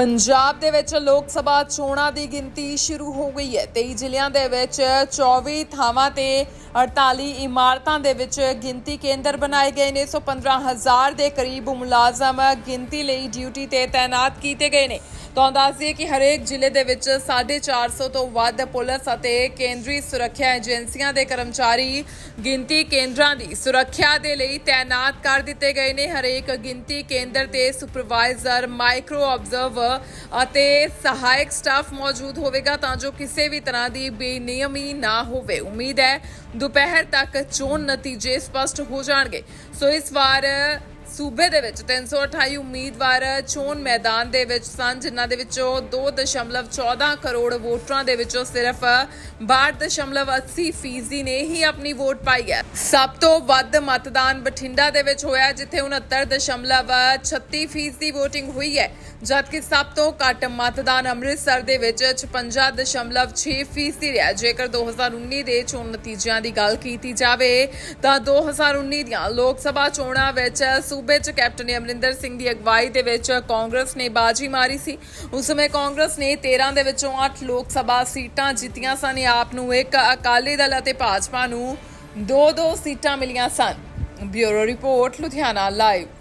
ਪੰਜਾਬ ਦੇ ਵਿੱਚ ਲੋਕ ਸਭਾ ਚੋਣਾਂ ਦੀ ਗਿਣਤੀ ਸ਼ੁਰੂ ਹੋ ਗਈ ਹੈ। 23 ਜ਼ਿਲ੍ਹਿਆਂ ਦੇ ਵਿੱਚ 24 ਥਾਵਾਂ ਤੇ 48 ਇਮਾਰਤਾਂ ਦੇ ਵਿੱਚ ਗਿਣਤੀ ਕੇਂਦਰ ਬਣਾਏ ਗਏ ਨੇ। ਸੋ 15000 ਦੇ ਕਰੀਬ ਮੁਲਾਜ਼ਮ ਗਿਣਤੀ ਲਈ ਡਿਊਟੀ ਤੇ ਤਾਇਨਾਤ ਕੀਤੇ ਗਏ ਨੇ। ਤੁਹਾਨੂੰ ਦੱਸ ਦਈਏ ਕਿ ਹਰੇਕ ਜ਼ਿਲ੍ਹੇ ਦੇ ਵਿੱਚ 450 ਤੋਂ ਵੱਧ ਪੁਲਿਸ ਅਤੇ ਕੇਂਦਰੀ ਸੁਰੱਖਿਆ ਏਜੰਸੀਆਂ ਦੇ ਕਰਮਚਾਰੀ ਗਿਣਤੀ ਕੇਂਦਰਾਂ ਦੀ ਸੁਰੱਖਿਆ ਦੇ ਲਈ ਤਾਇਨਾਤ ਕਰ ਦਿੱਤੇ ਗਏ ਨੇ। ਹਰੇਕ ਗਿਣਤੀ ਕੇਂਦਰ ਤੇ ਸੁਪਰਵਾਈਜ਼ਰ ਮਾਈਕਰੋ ਆਬਜ਼ਰਵਰ ਅਤੇ ਸਹਾਇਕ ਸਟਾਫ ਮੌਜੂਦ ਹੋਵੇਗਾ ਤਾਂ ਜੋ ਕਿਸੇ ਵੀ ਤਰ੍ਹਾਂ ਦੀ ਬੇਨਿਯਮੀ ਨਾ ਹੋਵੇ। ਉਮੀਦ ਹੈ ਦੁਪਹਿਰ ਤੱਕ ਚੋਣ ਨਤੀਜੇ ਸਪਸ਼ਟ ਹੋ ਜਾਣਗੇ। ਸੋ ਇਸ ਵਾਰ ਸੂਬੇ ਦੇ ਵਿੱਚ 328 ਉਮੀਦਵਾਰ ਚੋਣ ਮੈਦਾਨ ਦੇ ਵਿੱਚ ਸਨ, ਜਿਨ੍ਹਾਂ ਦੇ ਵਿੱਚੋਂ 2.14 ਕਰੋੜ ਵੋਟਰਾਂ ਦੇ ਵਿੱਚੋਂ ਸਿਰਫ 62.80 ਫੀਸਦੀ ਨੇ ਹੀ ਆਪਣੀ ਵੋਟ ਪਾਈ ਹੈ। ਸਭ ਤੋਂ ਵੱਧ ਮਤਦਾਨ ਬਠਿੰਡਾ ਦੇ ਵਿੱਚ ਹੋਇਆ, ਜਿੱਥੇ 69.36 ਫੀਸਦੀ ਵੋਟਿੰਗ ਹੋਈ ਹੈ। ਜਦਕਿ ਸਭ ਤੋਂ ਘੱਟ ਮਤਦਾਨ ਅੰਮ੍ਰਿਤਸਰ ਦੇ ਵਿੱਚ 56.6 ਫੀਸਦੀ ਰਿਹਾ। ਜੇਕਰ 2019 ਦੇ ਚੋਣ ਨਤੀਜਿਆਂ ਦੀ ਗੱਲ ਕੀਤੀ ਜਾਵੇ, ਤਾਂ 2019 ਦੀਆਂ ਲੋਕ ਸਭਾ ਚੋਣਾਂ ਵਿੱਚ ਸੂਬੇ 'ਚ ਕੈਪਟਨ ਅਮਰਿੰਦਰ ਸਿੰਘ ਦੀ ਅਗਵਾਈ ਦੇ ਵਿੱਚ ਕਾਂਗਰਸ ਨੇ ਬਾਜੀ ਮਾਰੀ ਸੀ। ਉਸ ਸਮੇਂ ਕਾਂਗਰਸ ਨੇ 13 ਦੇ ਵਿੱਚੋਂ 8 ਲੋਕ ਸਭਾ ਸੀਟਾਂ ਜਿੱਤੀਆਂ ਸਨ। ਆਪ ਨੂੰ ਇੱਕ ਅਕਾਲੀ ਦਲ ਅਤੇ ਭਾਜਪਾ ਨੂੰ ਦੋ ਦੋ ਸੀਟਾਂ ਮਿਲੀਆਂ ਸਨ। Bureau report, Ludhiana live.